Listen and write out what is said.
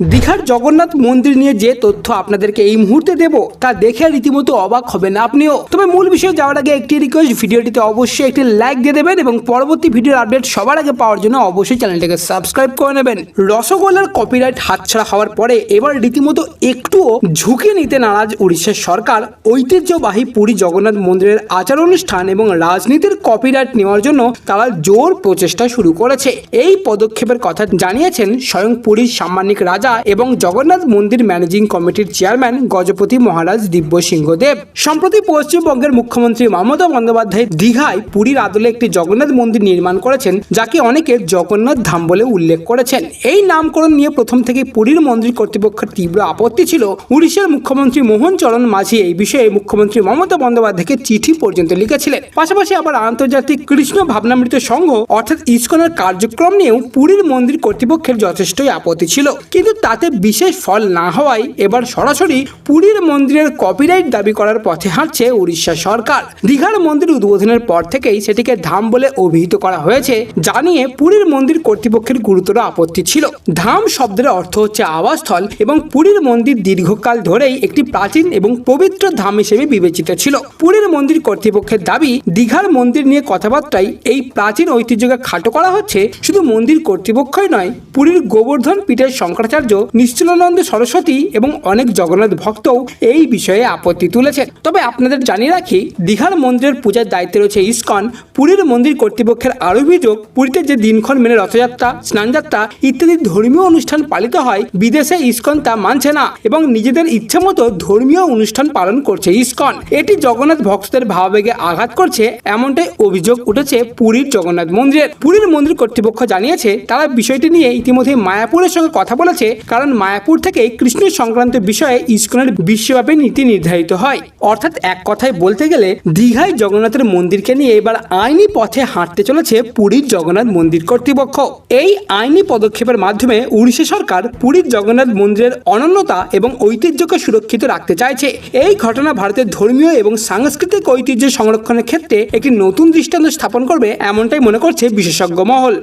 দীঘার জগন্নাথ মন্দির নিয়ে যে তথ্য আপনাদেরকে এই মুহূর্তে দেব, তা দেখে রীতিমতো অবাক হবেন আপনিও। তবে মূল বিষয়ে যাওয়ার আগে একটি রিকোয়েস্ট ভিডিওটিতে অবশ্যই একটি লাইক দিয়ে দেবেন এবং পরবর্তী ভিডিওর আপডেট সবার আগে পাওয়ার জন্য অবশ্যই চ্যানেলটিকে সাবস্ক্রাইব করে নেবেন। রসগোল্লার কপিরাইট হাতছাড়া হওয়ার পরে এবার রীতিমতো একটুও ঝুঁকি নিতে নারাজ উড়িষ্যার সরকার। ঐতিহ্যবাহী পুরী জগন্নাথ মন্দিরের আচার অনুষ্ঠান এবং রাজনীতির কপিরাইট নেওয়ার জন্য তারা জোর প্রচেষ্টা শুরু করেছে। এই পদক্ষেপের কথা জানিয়েছেন স্বয়ং পুরীর সাম্মানিক রাজা এবং জগন্নাথ মন্দির ম্যানেজিং কমিটির চেয়ারম্যান গজপতি মহারাজ দিব্য সিংহদেব। সম্প্রতি পশ্চিমবঙ্গের মুখ্যমন্ত্রী মমতা বন্দ্যোপাধ্যায় দীঘায় পুরীর আদলে একটি জগন্নাথ মন্দির নির্মাণ করেছেন, যাকে অনেকে জগন্নাথ ধাম বলে উল্লেখ করেছেন। এই নামকরণ নিয়ে প্রথম থেকে পুরীর মন্দির কর্তৃপক্ষের তীব্র আপত্তি ছিল। উড়িষ্যার মুখ্যমন্ত্রী মোহন চরণ মাঝি এই বিষয়ে মুখ্যমন্ত্রী মমতা বন্দ্যোপাধ্যায়কে চিঠি পর্যন্ত লিখেছিলেন। পাশাপাশি আবার আন্তর্জাতিক কৃষ্ণ ভাবনামৃত সংঘ, অর্থাৎ ইসকনের কার্যক্রম নিয়েও পুরীর মন্দির কর্তৃপক্ষের যথেষ্টই আপত্তি ছিল। কিন্তু তাতে বিশেষ ফল না হওয়ায় এবার সরাসরি পুরীর মন্দিরের কপিরাইট দাবি করার পথে হাঁটছে উড়িষ্যা সরকার। দীঘার মন্দির উদ্বোধনের পর থেকেই সেটিকে ধাম বলে অভিহিত করা হয়েছে জানিয়ে পুরীর মন্দির কর্তৃপক্ষের গুরুতর আপত্তি ছিল। ধাম শব্দের অর্থ হচ্ছে আবাসস্থল এবং পুরীর মন্দির দীর্ঘকাল ধরেই একটি প্রাচীন এবং পবিত্র ধাম হিসেবে বিবেচিত ছিল। পুরীর মন্দির কর্তৃপক্ষের দাবি, দীঘার মন্দির নিয়ে কথাবার্তায় এই প্রাচীন ঐতিহ্যকে খাটো করা হচ্ছে শুধু মন্দির কর্তৃপক্ষই নয়, পুরীর গোবর্ধন পীঠের শঙ্করাচার্য নিশ্চলানন্দ সরস্বতী এবং অনেক জগন্নাথ ভক্তও এই বিষয়ে আপত্তি তুলেছেন। তবে আপনাদের জানিয়ে রাখি, দীঘার মন্দিরের পূজার দায়িত্বে রয়েছে ইস্কন পুরীর মন্দির কর্তৃপক্ষের আরও অভিযোগ, পুরীতে যে দিনক্ষণ মেনে রথযাত্রা, স্নানযাত্রা ইত্যাদি ধর্মীয় অনুষ্ঠান পালিত হয়, বিদেশে ইস্কন তা মানছে না এবং নিজেদের ইচ্ছে মতো ধর্মীয় অনুষ্ঠান পালন করছে ইস্কন। এটি জগন্নাথ ভক্তদের ভাবাবেগে আঘাত করছে, এমনটাই অভিযোগ উঠেছে পুরীর জগন্নাথ মন্দিরের। পুরীর মন্দির কর্তৃপক্ষ জানিয়েছে, তারা বিষয়টি নিয়ে ইতিমধ্যে মায়াপুরের সঙ্গে কথা বলেছে, কারণ মায়াপুর থেকে কৃষ্ণ সংক্রান্ত বিষয়ে ইস্কনের বিশ্বব্যাপী নীতি নির্ধারিত হয়। অর্থাৎ এক কথায় বলতে গেলে, দীঘায় জগন্নাথের মন্দিরকে নিয়ে এবার আইনি পথে হাঁটতে চলেছে পুরীর জগন্নাথ মন্দির কর্তৃপক্ষ। এই আইনি পদক্ষেপের মাধ্যমে উড়িষ্যা সরকার পুরীর জগন্নাথ মন্দিরের অনন্যতা এবং ঐতিহ্যকে সুরক্ষিত রাখতে চাইছে। এই ঘটনা ভারতের ধর্মীয় এবং সাংস্কৃতিক ঐতিহ্য সংরক্ষণের ক্ষেত্রে একটি নতুন দৃষ্টান্ত স্থাপন করবে এমনটাই মনে করছে বিশেষজ্ঞ মহল।